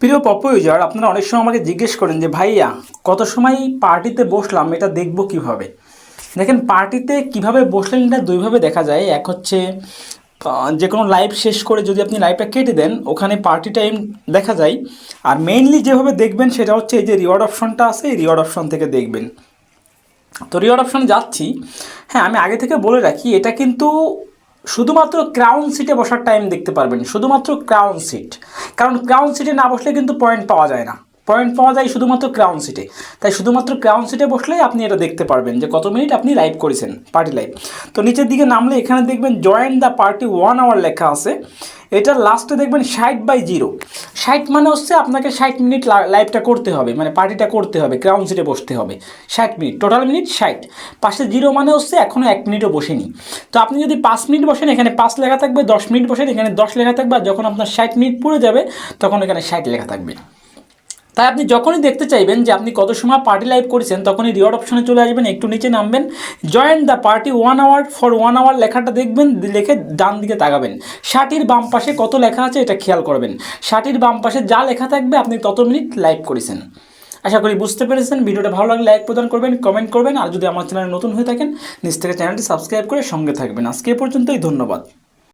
প্রিয় pop user আপনারা অনেক সময় আমাকে জিজ্ঞেস করেন যে, ভাইয়া, কত সময় পার্টিতে বসলাম? এটা দেখব কীভাবে? দেখেন পার্টিতে কীভাবে বসলেন এটা দুইভাবে দেখা যায়। এক হচ্ছে যে কোনো লাইভ শেষ করে যদি আপনি লাইভটা কেটে দেন, ওখানে পার্টি টাইম দেখা যায়। আর মেইনলি যেভাবে দেখবেন, সেটা হচ্ছে এই যে রিওয়ার্ড অপশনটা আছে, এই রিওয়ার্ড অপশন থেকে দেখবেন। তো রিওয়ার্ড অপশনে যাচ্ছি। হ্যাঁ আমি আগে থেকে বলে রাখি, এটা কিন্তু শুধুমাত্র ক্রাউন সিটে বসার টাইম দেখতে পারবেন, শুধুমাত্র ক্রাউন সিট কারণ ক্রাউন সিটে না বসলে কিন্তু পয়েন্ট পাওয়া যায় না। পয়েন্ট পাওয়া যায় শুধুমাত্র ক্রাউন সিটে তাই শুধুমাত্র ক্রাউন সিটে বসলেই আপনি এটা দেখতে পারবেন যে কত মিনিট আপনি লাইভ করেছেন পার্টি লাইভ তো নিচের দিকে নামলে এখানে দেখবেন joint the party one hour লেখা আছে। এটা লাস্টে দেখবেন ষাট বাই জিরো ষাট মানে হচ্ছে আপনাকে ষাট মিনিট লাইভটা করতে হবে মানে পার্টিটা করতে হবে ক্রাউন সিটে বসতে হবে। ষাট মিনিট টোটাল মিনিট ষাট। পাশে জিরো মানে হচ্ছে এখনও এক মিনিটও বসেনি। তো আপনি যদি পাঁচ মিনিট বসেন, এখানে পাঁচ লেখা থাকবে, দশ মিনিট বসেন, এখানে দশ লেখা থাকবে, আর যখন আপনার ষাট মিনিট পুরো যাবে, তখন এখানে ষাট লেখা থাকবে। তাই আপনি যখনই দেখতে চাইবেন যে আপনি কত সময় পার্টি লাইভ করেছেন, তখনই রিওয়ার্ড অপশনে চলে আসবেন, একটু নিচে নামবেন join the party one hour for one hour লেখাটা দেখবেন লেখে ডান দিকে তাকাবেন। ষাটির বাম পাশে কত লেখা আছে এটা খেয়াল করবেন। ষাটির বাম পাশে যা লেখা থাকবে আপনি তত মিনিট লাইভ করেছেন। আশা করি বুঝতে পেরেছেন। ভিডিওটা ভালো লাগলে লাইক প্রদান করবেন কমেন্ট করবেন, আর যদি আমার চ্যানেলে নতুন হয়ে থাকেন, নিজ থেকে চ্যানেলটি সাবস্ক্রাইব করে সঙ্গে থাকবেন। আজকে পর্যন্তই, ধন্যবাদ।